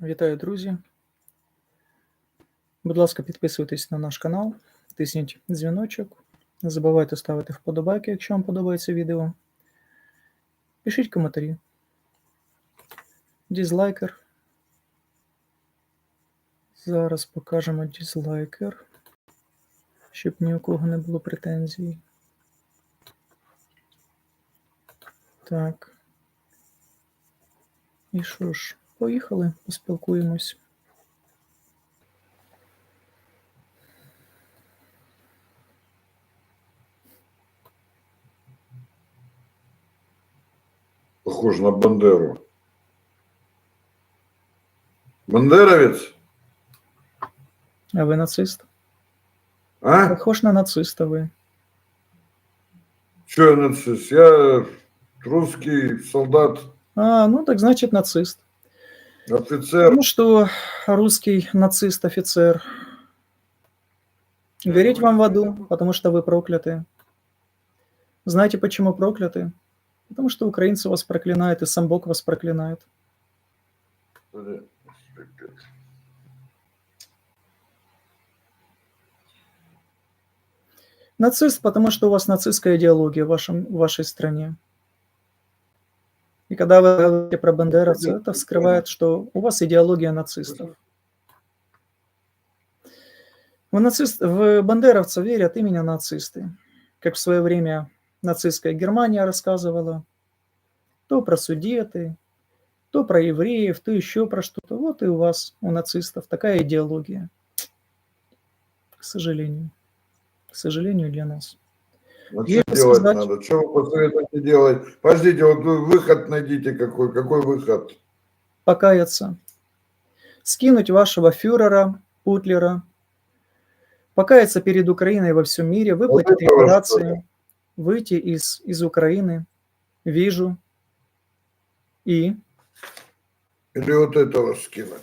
Вітаю, друзі. Будь ласка, підписуйтесь на наш канал, тисніть дзвіночок. Не забувайте ставити вподобайки, якщо вам подобається відео. Пишіть коментарі. Дізлайкер. Зараз покажемо дізлайкер, щоб ні у кого не було претензій. Так. І що ж, поїхали, поспілкуємось. Похож на Бандеру. Бандеровец? А ви нацист? А? Похож на нациста ви. Че я нацист? Я русский солдат, А, ну так значит нацист. Офицер. Потому что русский нацист, офицер. Гореть вам в аду, потому что вы прокляты. Знаете, почему прокляты? Потому что украинцы вас проклинают, и сам Бог вас проклинает. Нацист, потому что у вас нацистская идеология в, вашем, в вашей стране. И когда вы говорите про бандеровцев, это вскрывает, что у вас идеология нацистов. В, нацист... в бандеровца верят именно нацисты. Как в свое время нацистская Германия рассказывала. То про судеты, то про евреев, то еще про что-то. Вот и у вас, у нацистов, такая идеология. К сожалению. К сожалению для нас. Я что делать сказать- надо? Что вы посоветуете делать? Подождите, вот вы выход найдите какой. Какой выход? покаяться, скинуть вашего фюрера, Путлера, покаяться перед Украиной во всем мире, выплатить репарации, выйти из, из Украины, вижу, и Или вот этого скинуть?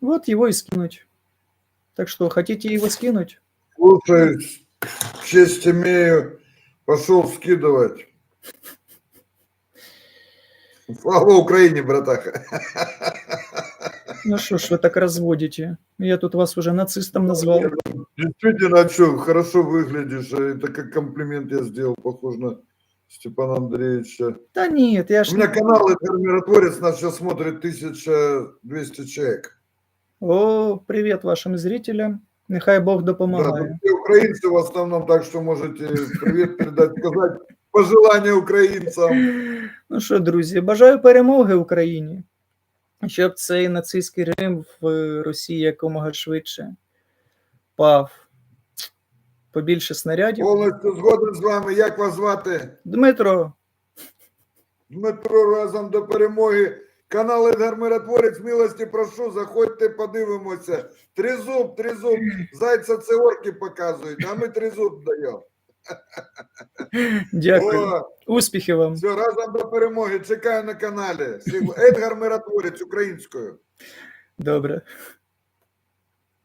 вот его и скинуть. Так что, хотите его скинуть? Слушай, честь имею, пошел скидывать. Слава Украине, братаха. Ну что ж вы так разводите? Я тут вас уже нацистом назвал. Действительно, а что, хорошо выглядишь. Это как комплимент я сделал, похож на Степана Андреевича. Да нет, я ж... У меня канал «Это миротворец», нас сейчас смотрит 1200 человек. О, привет вашим зрителям. Нехай Бог Да, допомагає. тут все украинцы в основном, так что можете привет передать, сказать пожелания украинцам. Ну що, друзі, бажаю перемоги Україні, щоб цей нацистський режим в Росії якомога швидше пав. Побільше снарядів. Повністю згоден з вами. Як вас звати? Дмитро, Дмитро разом до перемоги. Канал Едгар Миротворець, милості прошу, заходьте, подивимося. Тризуб, тризуб. Зайця це орки показують, а ми тризуб даємо. дякую. О, Успіхів вам. все, разом до перемоги. Чекаю на каналі. Едгар Миротворець українською. Добре.